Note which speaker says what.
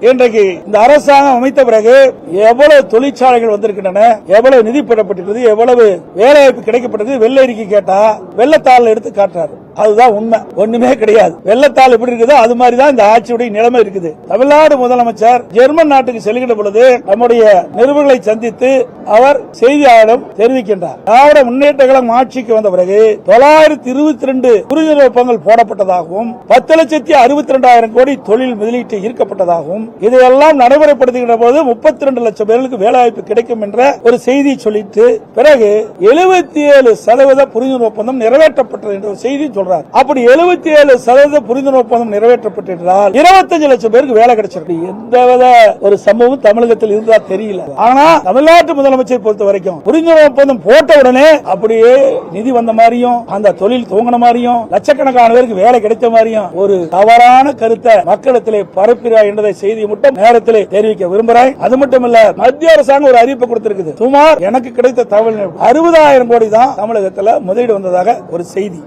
Speaker 1: இன்றைக்கு இந்த அரசாங்கம் அமைத்த பிறகு எவ்வளவு தொழிற்சாலைகள் வந்திருக்கின்றன எவ்வளவு நிதி பெறப்பட்டிருக்கிறது எவ்வளவு வேலைவாய்ப்பு கிடைக்கப்பட்டது வெள்ளை அறிக்கை கேட்டா வெள்ளத்தாள் எடுத்து காட்டுறாரு. அதுதான் உண்மை. ஒண்ணுமே கிடையாது. வெள்ளத்தாள் எப்படி இருக்குதோ அது மாதிரி தான் இந்த ஆட்சியுடைய நிலைமை இருக்குது. தமிழ்நாடு முதலமைச்சர் ஜெர்மன் நாட்டுக்கு செல்கின்ற பொழுது நம்முடைய நிருபர்களை சந்தித்து அவர் செய்தியாளரிடம் தெரிவிக்கின்றார். திராவிட முன்னேற்ற கழகம் ஆட்சிக்கு வந்த பிறகு தொள்ளாயிரத்தி இருபத்தி ரெண்டு புரிதல் ஒப்பந்தங்கள் போடப்பட்டதாகவும் பத்து லட்சத்தி அறுபத்தி ரெண்டாயிரம் கோடி தொழில் முதலீட்டு ஈர்க்கப்பட்டதாகவும் இதையெல்லாம் நடைமுறைப்படுத்துகின்ற போது முப்பத்தி ரெண்டு லட்சம் பேர்களுக்கு வேலைவாய்ப்பு கிடைக்கும் என்ற ஒரு செய்தியை சொல்லிட்டு பிறகு எழுபத்தி ஏழு சதவீத புரிந்துணர்வு ஒப்பந்தம் நிறைவேற்றப்பட்டது என்ற ஒரு செய்தி சொல்றாங்க அப்படி எழுபத்தி ஏழு சதவீத புரிந்துணர்வு ஒப்பந்தம் நிறைவேற்றப்பட்டிருந்தால் இருபத்தஞ்சு லட்சம் பேருக்கு வேலை கிடைச்சிருக்கு எந்தவித ஒரு சம்பவம் தமிழகத்தில் இருந்தா தெரியல. ஆனா தமிழ்நாட்டு முதலமைச்சர் பொறுத்த வரைக்கும் புரிந்துணர்வு ஒப்பந்தம் போட்ட உடனே அப்படியே நிதி வந்த மாதிரியும் அந்த தொழில் துவங்கின மாதிரியும் லட்சக்கணக்கான பேருக்கு வேலை கிடைத்த மாதிரியும் ஒரு தவறான கருத்தை மக்களிடத்திலே பரப்புகிறார் என்றதை செய்தியை மட்டும் நேரத்திலே தெரிவிக்க விரும்புகிறேன். அது மட்டும் இல்ல மத்திய அரசாங்கம் ஒரு அறிவிப்பு கொடுத்திருக்குது. சுமார் எனக்கு கிடைத்த தகவல் அறுபதாயிரம் கோடி தான் தமிழகத்தில் முதலீடு வந்ததாக ஒரு செய்தி.